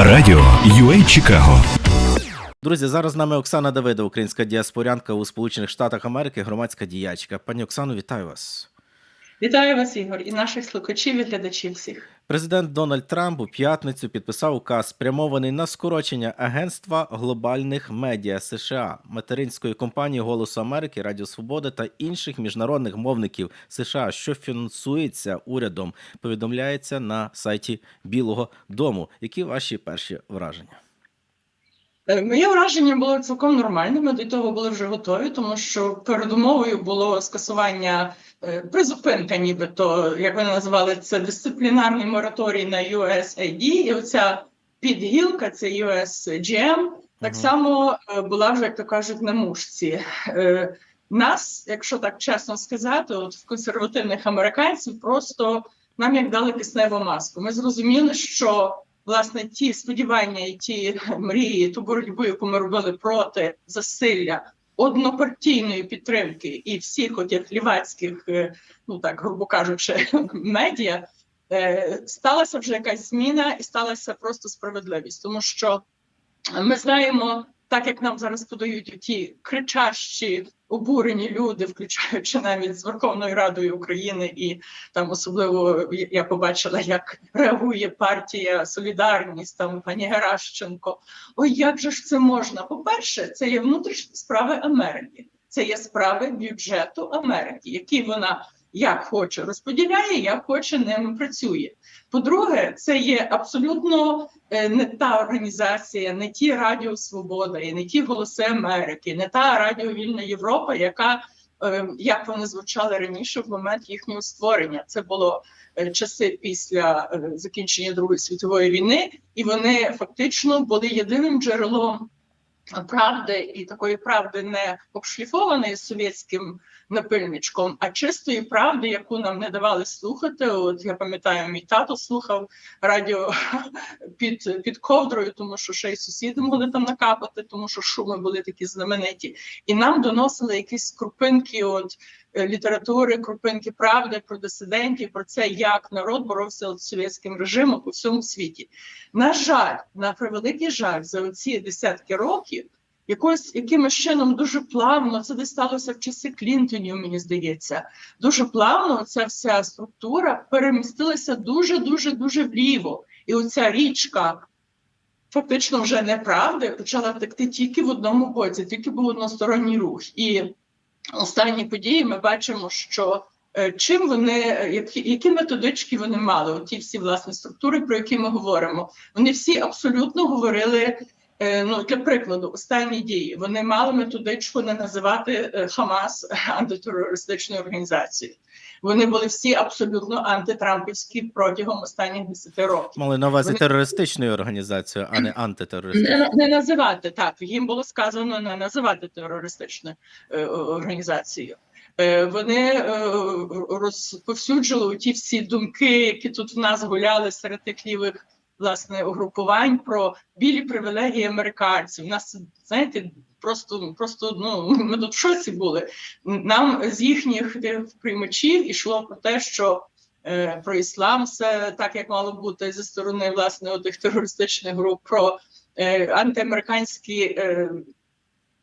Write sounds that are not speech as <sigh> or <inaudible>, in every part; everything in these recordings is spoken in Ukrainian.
Радіо UA Чикаго. Друзі, зараз з нами Оксана Давида, українська діаспорянка у Сполучених Штатах Америки, громадська діячка. Пані Оксано, вітаю вас. Вітаю вас, Ігор, і наших слухачів і глядачів всіх. Президент Дональд Трамп у п'ятницю підписав указ, спрямований на скорочення Агентства глобальних медіа США, материнської компанії Голосу Америки, Радіо Свобода та інших міжнародних мовників США, що фінансується урядом. Повідомляється на сайті Білого Дому. Які ваші перші враження? Е, Моє враження було цілком нормальним. Ми до того були вже готові, тому що передумовою було скасування е, призупинка, нібито як вони називали це дисциплінарний мораторій на USAID, і оця підгілка, це USGM, так само е, була вже, як то кажуть, на мушці. Нас, якщо так чесно сказати, от в консервативних американців просто нам як дали кисневу маску. Ми зрозуміли, що власне ті сподівання і ті мрії, ту боротьбу, яку ми робили проти засилля однопартійної підтримки і всіх отих лівацьких, е, ну так грубо кажучи, <laughs> медіа, е, сталася вже якась зміна і сталася просто справедливість, тому що ми знаємо, так як нам зараз подають ті кричащі обурені люди, включаючи навіть з Верховною Радою України, і там особливо я побачила, як реагує партія Солідарність, там пані Геращенко. Ой, як же ж це можна? По-перше, це є внутрішні справи Америки, це є справи бюджету Америки, які вона як хоче розподіляє, як хоче ними працює. По-друге, це є абсолютно не та організація, не ті Радіо Свобода, і не ті голоси Америки, не та Радіо Вільна Європа, яка е, як вони звучали раніше в момент їхнього створення. Це було е, часи після е, закінчення Другої світової війни, і вони фактично були єдиним джерелом правди і такої правди не обшліфованої совєтським напильничком, а чистої правди, яку нам не давали слухати. От я пам'ятаю, мій тато слухав радіо <laughs> під, під ковдрою, тому що ще й сусіди могли там накапати, тому що шуми були такі знамениті. І нам доносили якісь крупинки от е, літератури, крупинки правди про дисидентів, про це, як народ боровся з совєтським режимом у всьому світі. На жаль, на превеликий жаль, за ці десятки років якось якимось чином дуже плавно це десь сталося в часи Клінтонів, мені здається. Дуже плавно ця вся структура перемістилася дуже, дуже, дуже вліво. І оця річка. Фактично вже неправди почала текти тільки в одному боці, тільки був односторонній рух. І останні події ми бачимо, що е, чим вони, які, які методички вони мали, оті всі власні структури, про які ми говоримо, вони всі абсолютно говорили. Е, Ну, для прикладу, останні дії вони мали методичку не називати е, Хамас антитерористичною організацією. Вони були всі абсолютно антитрампівські протягом останніх 10 років. Мали на увазі Вони- терористичною організацією, а не антитерористичною. Не, не називати так. Їм було сказано не називати терористичною е, організацією. Е, вони е, розповсюджували ті всі думки, які тут в нас гуляли серед тих лівих власне угрупувань про білі привілегії американців. У нас знаєте, просто просто ну ми тут шоці були. Нам з їхніх приймачів ішло про те, що е, про іслам все так, як мало бути зі сторони власне тих терористичних груп, про е, антиамериканські е,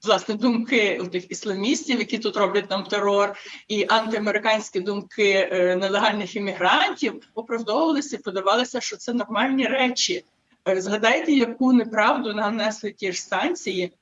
власне думки тих ісламістів, які тут роблять нам терор, і антиамериканські думки е, нелегальних іммігрантів оправдовувалися і подавалося, що це нормальні речі. Е, Згадайте, яку неправду нам несли ті ж станції.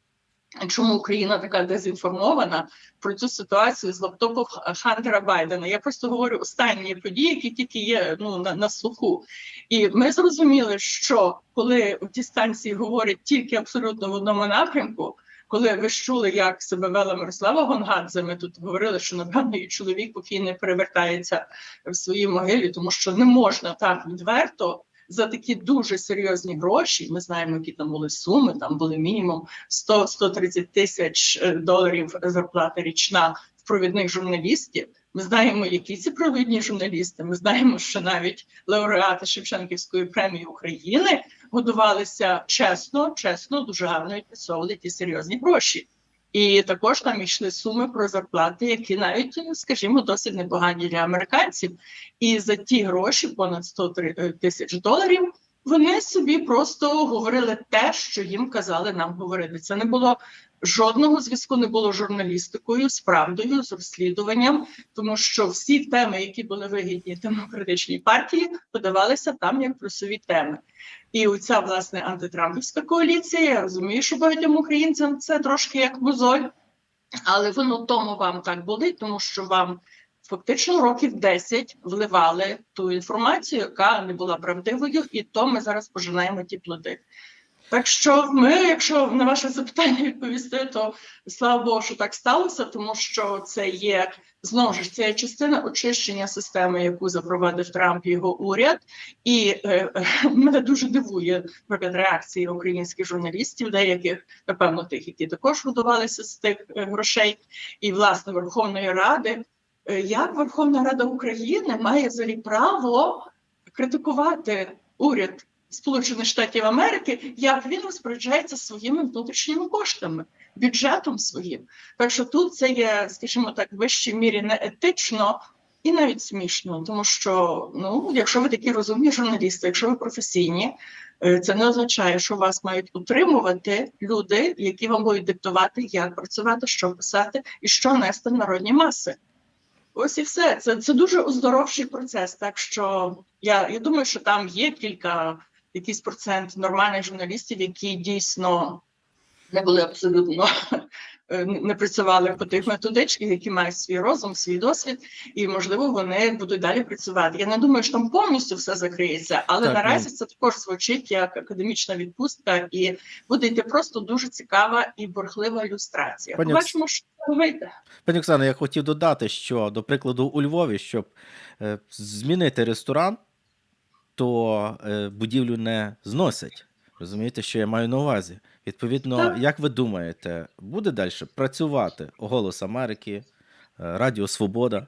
Чому Україна така дезінформована про цю ситуацію з лаптопом Хантера Байдена? Я просто говорю останні події, які тільки є ну на, на слуху. І ми зрозуміли, що коли ті станції говорять тільки абсолютно в одному напрямку, коли ви чули, як себе вела Мирослава Гонгадзе, ми тут говорили, що напевно і чоловік покійний перевертається в своїй могилі, тому що не можна так відверто. За такі дуже серйозні гроші, ми знаємо, які там були суми. Там були мінімум 100-130 тисяч е, доларів зарплата річна в провідних журналістів. Ми знаємо, які ці провідні журналісти. Ми знаємо, що навіть лауреати Шевченківської премії України годувалися чесно, чесно, дуже гарно відпрацьовували ті серйозні гроші. І також там йшли суми про зарплати, які навіть, скажімо, досить непогані для американців. І за ті гроші, понад 100 тисяч доларів, вони собі просто говорили те, що їм казали нам говорити. Це не було жодного зв'язку, не було з журналістикою, з правдою, з розслідуванням, тому що всі теми, які були вигідні демократичній партії, подавалися там як плюсові теми. І оця власне антитрампівська коаліція. Я розумію, що багатьом українцям це трошки як мозоль, але воно тому вам так болить, тому що вам фактично років 10 вливали ту інформацію, яка не була правдивою, і то ми зараз пожинаємо ті плоди. Так що ми, якщо на ваше запитання відповісти, то слава Богу, що так сталося, тому що це є знову ж це є частина очищення системи, яку запровадив Трамп і його уряд. І е, <laughs> мене дуже дивує наприклад, реакції українських журналістів, деяких, напевно, тих, які також годувалися з тих е, грошей, і власне Верховної Ради. Е, Як Верховна Рада України має взагалі право критикувати уряд Сполучених Штатів Америки, як він розпоряджається своїми внутрішніми коштами, бюджетом своїм. Так що тут це є, скажімо так, в вищій мірі неетично і навіть смішно, тому що ну, якщо ви такі розумні журналісти, якщо ви професійні, е, це не означає, що вас мають утримувати люди, які вам будуть диктувати, як працювати, що писати і що нести народні маси. Ось і все. Це, це дуже оздоровчий процес. Так що я, я думаю, що там є кілька, якийсь процент нормальних журналістів, які дійсно не були абсолютно е, не працювали по тих методичках, які мають свій розум, свій досвід, і можливо вони будуть далі працювати. Я не думаю, що там повністю все закриється, але Так, наразі ну. це також звучить як академічна відпустка, і буде йти просто дуже цікава і борхлива ілюстрація. Пані Побачимо, що вийде. Пані Оксано, я хотів додати, що, до прикладу, у Львові, щоб е, змінити ресторан, то е, будівлю не зносять. Розумієте, що я маю на увазі? Відповідно, Так. як ви думаєте, буде далі працювати Голос Америки, е, Радіо Свобода?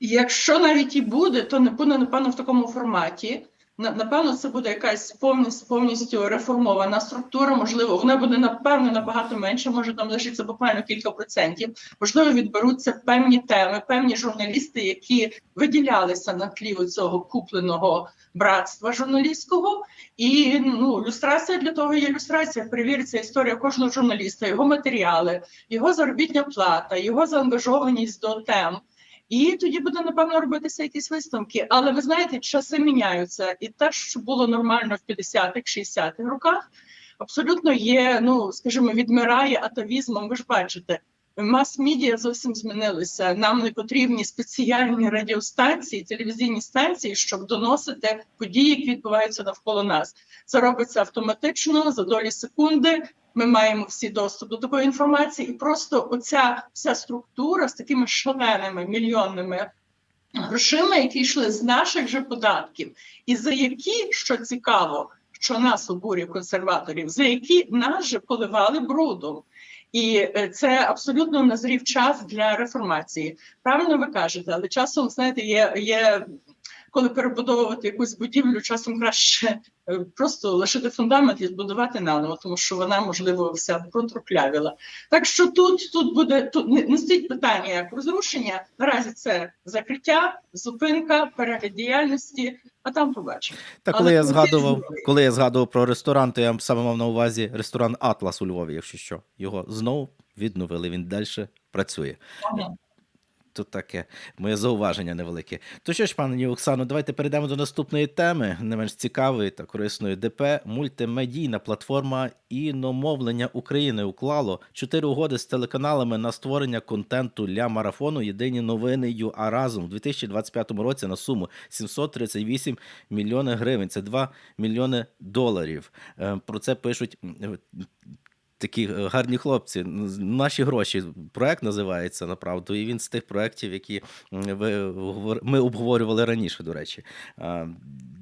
Якщо навіть і буде, то не буде напевно в такому форматі. На- Напевно, це буде якась повністю повністю реформована структура. Можливо, вона буде напевно набагато менше. Може там лишиться буквально кілька процентів. Можливо, відберуться певні теми, певні журналісти, які виділялися на тлі цього купленого братства журналістського. І ну, люстрація для того є люстрація. Перевіриться історія кожного журналіста, його матеріали, його заробітня плата, його заангажованість до тем. І тоді буде напевно робитися якісь висновки. Але ви знаєте, часи міняються, і те, що було нормально в 50-х, 60-х роках, абсолютно є, ну скажімо, відмирає атавізмом. Ви ж бачите, мас-медіа зовсім змінилися. Нам не потрібні спеціальні радіостанції, телевізійні станції, щоб доносити події, які відбуваються навколо нас. Це робиться автоматично за долі секунди. Ми маємо всі доступ до такої інформації, і просто оця вся структура з такими шаленими мільйонними грошима, які йшли з наших же податків, і за які, що цікаво, що нас обурює консерваторів, за які нас же поливали брудом. І е, це абсолютно назрів час для реформації. Правильно ви кажете, але часом, знаєте, є, є коли перебудовувати якусь будівлю, часом краще е, просто лишити фундамент і збудувати наново, тому що вона, можливо, вся протрухлявіла. Так що тут, тут буде тут не, не стоїть питання як розрушення. Наразі це закриття, зупинка, перегляд діяльності, а там побачимо. Та Але коли я згадував, коли я згадував про ресторан, то я саме мав на увазі ресторан Атлас у Львові, якщо що. Його знову відновили, він далі працює. Ага. Тут таке моє зауваження невелике. То що ж, пані Оксано, давайте перейдемо до наступної теми, не менш цікавої та корисної ДП. Мультимедійна платформа іномовлення України уклало чотири угоди з телеканалами на створення контенту для марафону Єдині новини ЮА разом в 2025 році на суму 738 мільйони гривень. Це 2 мільйони доларів. Е, Про це пишуть. Такі е, гарні хлопці. Наші гроші. Проект називається направду, і він з тих проєктів, які ми обговорювали раніше, до речі.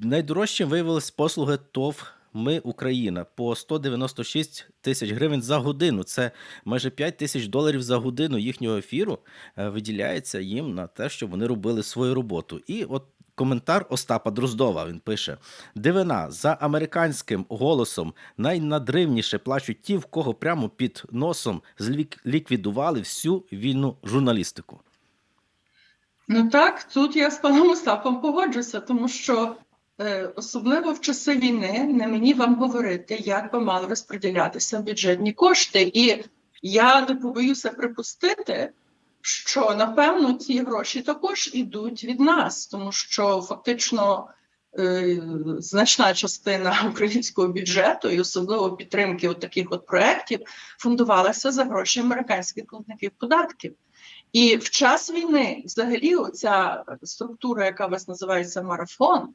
Найдорожчим виявились послуги ТОВ. Ми Україна по 196 тисяч гривень за годину. Це майже 5 тисяч доларів за годину їхнього ефіру е, виділяється їм на те, щоб вони робили свою роботу. І от коментар Остапа Дроздова він пише: Дивина за американським голосом найнадривніше плачуть ті, в кого прямо під носом ліквідували всю вільну журналістику. Ну так, тут я з паном Остапом погоджуся, тому що Е, Особливо в часи війни не мені вам говорити, як би мали розподілятися бюджетні кошти. І я не побоюся припустити, що напевно ці гроші також ідуть від нас, тому що фактично е, значна частина <laughs> українського бюджету і особливо підтримки от таких от проєктів фундувалася за гроші американських платників податків. І в час війни, взагалі, оця структура, яка вас називається марафон,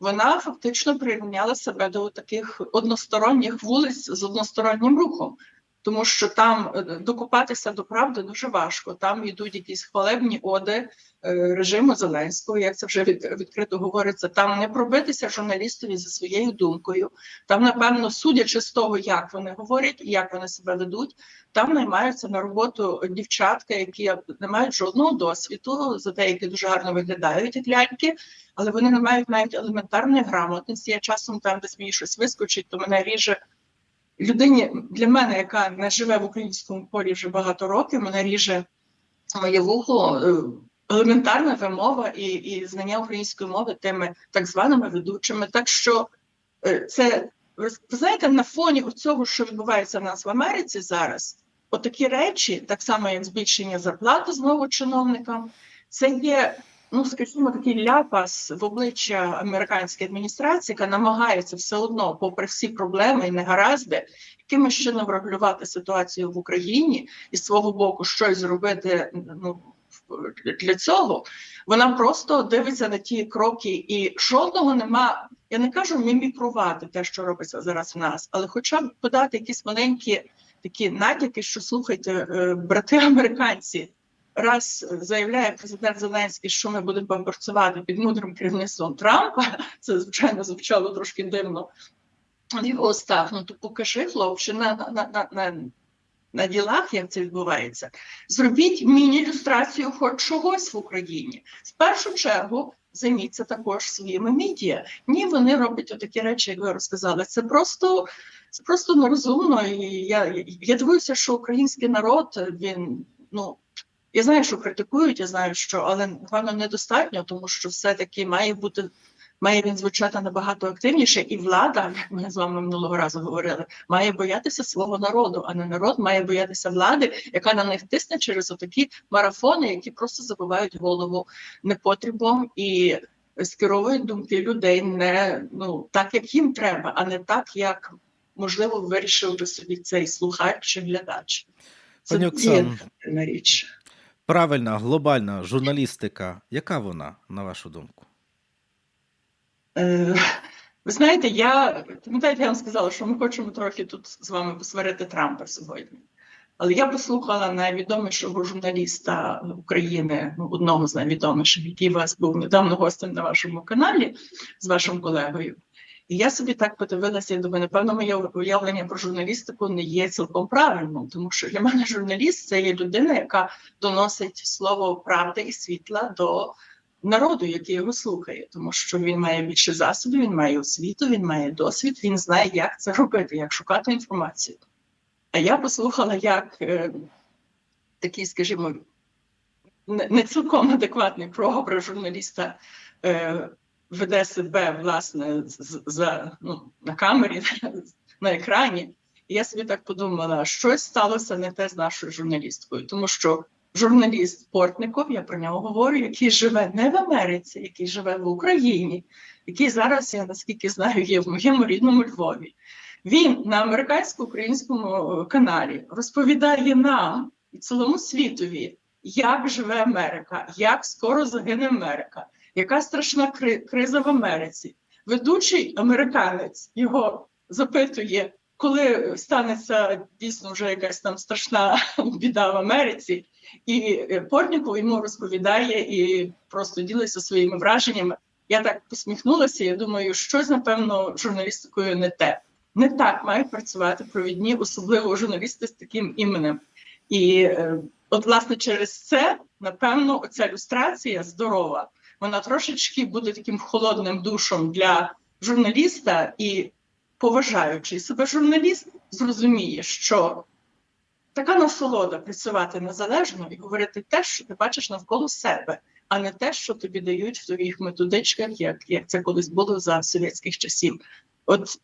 вона фактично прирівняла себе до таких односторонніх вулиць з одностороннім рухом, тому що там е, докопатися до правди дуже важко. Там йдуть якісь хвалебні оди е, режиму Зеленського, як це вже від, відкрито говориться. Там не пробитися журналістові за своєю думкою. Там, напевно, судячи з того, як вони говорять і як вони себе ведуть, там наймаються на роботу дівчатка, які не мають жодного досвіду, за деякі дуже гарно виглядають як ляльки, але вони не мають навіть елементарної грамотності. Я часом там десь мені щось вискочить, то мене ріже людині для мене, яка не живе в українському полі вже багато років, мене ріже моє вухо. е, Елементарна вимова і, і знання української мови тими так званими ведучими. Так що е, це ви знаєте, на фоні цього, що відбувається в нас в Америці зараз, отакі речі, так само як збільшення зарплати знову чиновникам, це є, ну скажімо, такий ляпас в обличчя американської адміністрації, яка намагається все одно, попри всі проблеми і негаразди, якимось чином врегулювати ситуацію в Україні і з свого боку щось зробити. Ну для цього вона просто дивиться на ті кроки, і жодного нема. Я не кажу мімікрувати те, що робиться зараз в нас, але хоча б подати якісь маленькі такі натяки, що слухайте, е, брати американці, раз заявляє президент Зеленський, що ми будемо працювати під мудрим керівництвом Трампа, <laughs> це звичайно звучало трошки дивно. в Його устах, ну то покажи хлопче на, на, на, на, на ділах, як це відбувається. Зробіть міні-ілюстрацію хоч чогось в Україні. В першу чергу займіться також своїми медіа. Ні, вони роблять такі речі, як ви розказали. Це просто, це просто нерозумно. І я, я дивуюся, що український народ він ну. Я знаю, що критикують, я знаю, що, але напевно недостатньо, тому що все-таки має бути має він звучати набагато активніше, і влада, як ми з вами минулого разу говорили, має боятися свого народу, а не народ має боятися влади, яка на них тисне через отакі марафони, які просто забивають голову непотрібом і скеровують думки людей не ну так, як їм треба, а не так, як можливо вирішив би собі цей слухач чи глядач. Це Пані є річ. Правильна глобальна журналістика, яка вона, на вашу думку? Е, Ви знаєте, я пам'ятаєте, я вам сказала, що ми хочемо трохи тут з вами посварити Трампа сьогодні. Але я послухала найвідомішого журналіста України, ну, одного з найвідоміших, який у вас був недавно гостем на вашому каналі з вашим колегою. І я собі так подивилася і думаю, напевно, моє уявлення про журналістику не є цілком правильним, тому що для мене журналіст це є людина, яка доносить слово правди і світла до народу, який його слухає, тому що він має більше засобів, він має освіту, він має досвід, він знає, як це робити, як шукати інформацію. А я послухала, як е, такий, скажімо, не цілком адекватний прообраз журналіста е, веде себе власне за ну, на камері, <laughs> на екрані. І я собі так подумала, щось сталося не те з нашою журналісткою, тому що журналіст Портников, я про нього говорю, який живе не в Америці, який живе в Україні, який зараз, я наскільки знаю, є в моєму рідному Львові. Він на американсько-українському е, каналі розповідає нам і цілому світові, як живе Америка, як скоро загине Америка, яка страшна кри- криза в Америці. Ведучий американець його запитує, коли станеться дійсно вже якась там страшна <laughs> біда в Америці, і е, Портніков йому розповідає і просто ділиться своїми враженнями. Я так посміхнулася. Я думаю, щось напевно журналістикою не те. Не так мають працювати провідні, особливо журналісти з таким іменем. І е, от, власне, через це, напевно, оця ілюстрація здорова, вона трошечки буде таким холодним душом для журналіста, і поважаючий себе журналіст зрозуміє, що така насолода працювати незалежно і говорити те, що ти бачиш навколо себе, а не те, що тобі дають в твоїх методичках, як, як це колись було за совєтських часів. От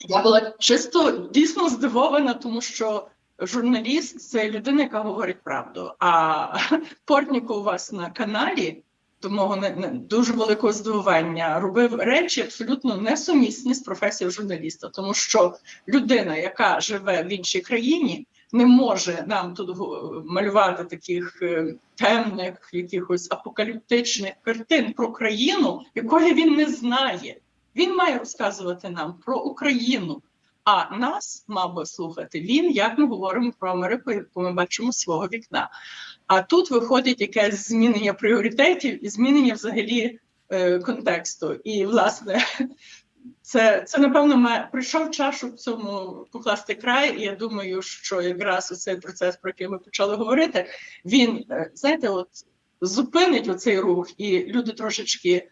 я була чисто дійсно здивована, тому що журналіст це людина, яка говорить правду. А <laughs> Портніко у вас на каналі до мого не, не дуже великого здивування робив речі абсолютно несумісні з професією журналіста, тому що людина, яка живе в іншій країні, не може нам тут малювати таких е, темних, якихось апокаліптичних картин про країну, якої він не знає. Він має розказувати нам про Україну. А нас мав би слухати він, як ми говоримо про Америку, яку ми бачимо з свого вікна. А тут виходить якесь змінення пріоритетів і змінення взагалі е, контексту. І, власне, <laughs> це, це напевно має прийшов час, щоб цьому покласти край. І я думаю, що якраз цей процес, про який ми почали говорити, він е, знаєте, от зупинить оцей рух, і люди трошечки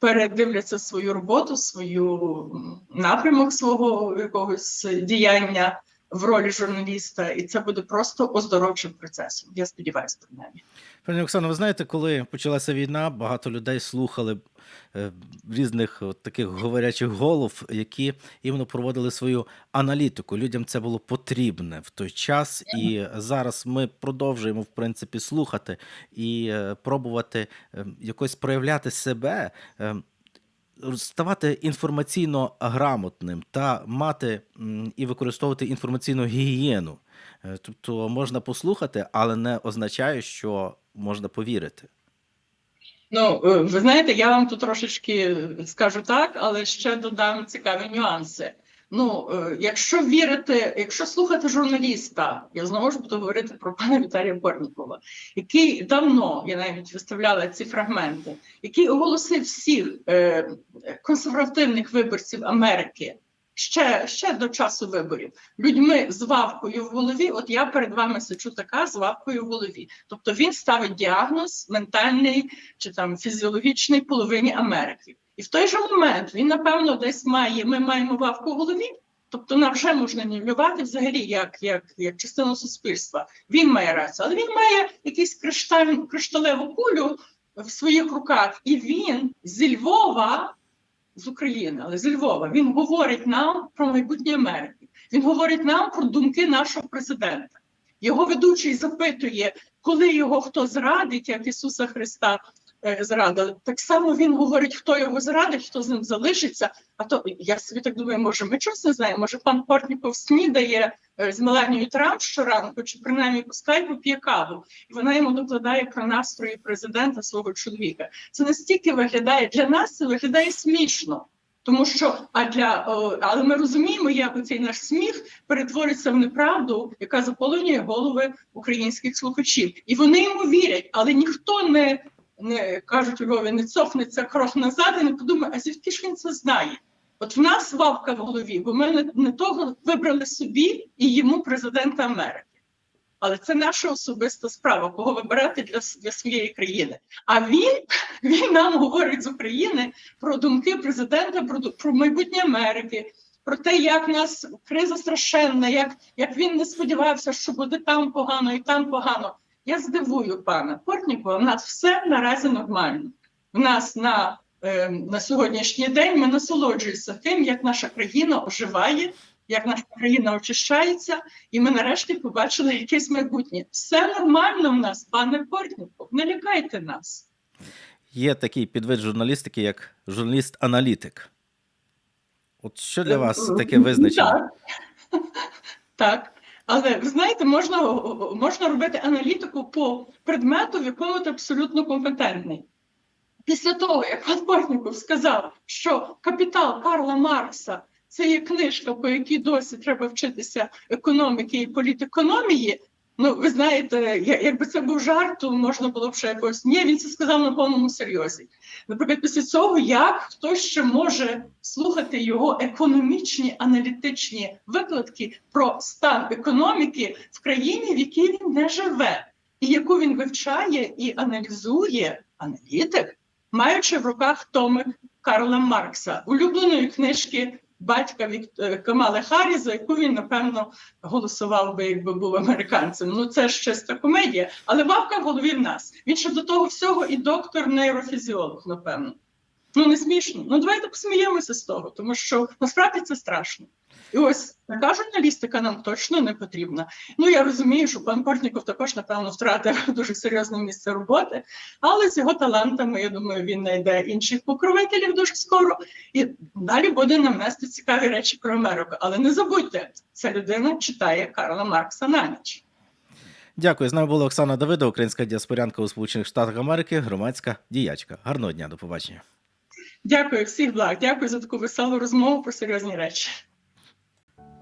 передивляться свою роботу, свою напрямок свого якогось діяння в ролі журналіста, і це буде просто оздоровчим процесом. Я сподіваюся, принаймні. Пані Оксано, ви знаєте, коли почалася війна, багато людей слухали е, різних от таких говорячих голов, які іменно проводили свою аналітику. Людям це було потрібне в той час, і зараз ми продовжуємо в принципі слухати і е, пробувати е, якось проявляти себе. Ставати інформаційно грамотним та мати і використовувати інформаційну гігієну. Е, Тобто можна послухати, але не означає, що можна повірити. Ну, е, ви знаєте, я вам тут трошечки скажу так, але ще додам цікаві нюанси. Ну, е, якщо вірити, якщо слухати журналіста, я знову ж буду говорити про пана Віталія Борнікова, який давно, я навіть виставляла ці фрагменти, який оголосив всіх е, консервативних виборців Америки ще, ще до часу виборів людьми з вавкою в голові. От я перед вами сиджу така з вавкою в голові. Тобто він ставить діагноз ментальний чи там фізіологічний половині Америки. І в той же момент він, напевно, десь має, ми маємо вавку в голові. Тобто нам вже можна нівелювати взагалі як, як, як частину суспільства. Він має рацію, але він має якийсь кришталь, кришталеву кулю в своїх руках, і він зі Львова, з України, але зі Львова, він говорить нам про майбутнє Америки. Він говорить нам про думки нашого президента. Його ведучий запитує, коли його хто зрадить, як Ісуса Христа зрадили. Так само він говорить, хто його зрадить, хто з ним залишиться. А то я собі так думаю, може, ми чогось не знаємо. Може, пан Портніков снідає е, з Меланією Трамп щоранку, чи принаймні по скайпу п'є каву, і вона йому докладає про настрої президента свого чоловіка. Це настільки виглядає для нас, це виглядає смішно. Тому що а для але ми розуміємо, як цей наш сміх перетвориться в неправду, яка заполонює голови українських слухачів, і вони йому вірять, але ніхто не, не кажуть у Львові, не цохнеться крок назад і не подумає, а звідки ж він це знає? От в нас вавка в голові, бо ми не, того вибрали собі і йому президента Америки. Але це наша особиста справа, кого вибирати для, для своєї країни. А він, <laughs> він нам говорить з України про думки президента, про, про майбутнє Америки, про те, як нас криза страшенна, як, як він не сподівався, що буде там погано і там погано. Я здивую пана Портнікова, в нас все наразі нормально. В нас на, е, на сьогоднішній день ми насолоджуємося тим, як наша країна оживає, як наша країна очищається, і ми нарешті побачили якесь майбутнє. Все нормально в нас, пане Портніков, не лякайте нас. Є такий підвид журналістики, як журналіст-аналітик. От що для вас таке визначення? Так. <laughs> так. Але ви знаєте, можна, можна робити аналітику по предмету, в якому ти абсолютно компетентний. Після того, як пан Портніков сказав, що капітал Карла Маркса це є книжка, по якій досі треба вчитися економіки і політекономії. Ну, ви знаєте, якби це був жарт, то можна було б ще якось. Ні, він це сказав на повному серйозі. Наприклад, після цього, як хтось ще може слухати його економічні аналітичні викладки про стан економіки в країні, в якій він не живе, і яку він вивчає і аналізує аналітик, маючи в руках томик Карла Маркса, улюбленої книжки батька е, Камали Харрі, за яку він напевно голосував би, якби був американцем. Ну це ж чиста комедія. Але бабка в голові в нас. Він ще до того всього і доктор нейрофізіолог, напевно. Ну не смішно. Ну давайте посміємося з того, тому що насправді це страшно. І ось така журналістика нам точно не потрібна. Ну я розумію, що пан Портніков також, напевно, втратив <laughs> дуже серйозне місце роботи, але з його талантами, я думаю, він знайде інших покровителів дуже скоро. І далі буде нам нести цікаві речі про Америку. Але не забудьте, ця людина читає Карла Маркса на ніч. Дякую. З нами була Оксана Давида, українська діаспорянка у Сполучених Штатах Америки, громадська діячка. Гарного дня, до побачення. Дякую всіх благ. Дякую за таку веселу розмову про серйозні речі.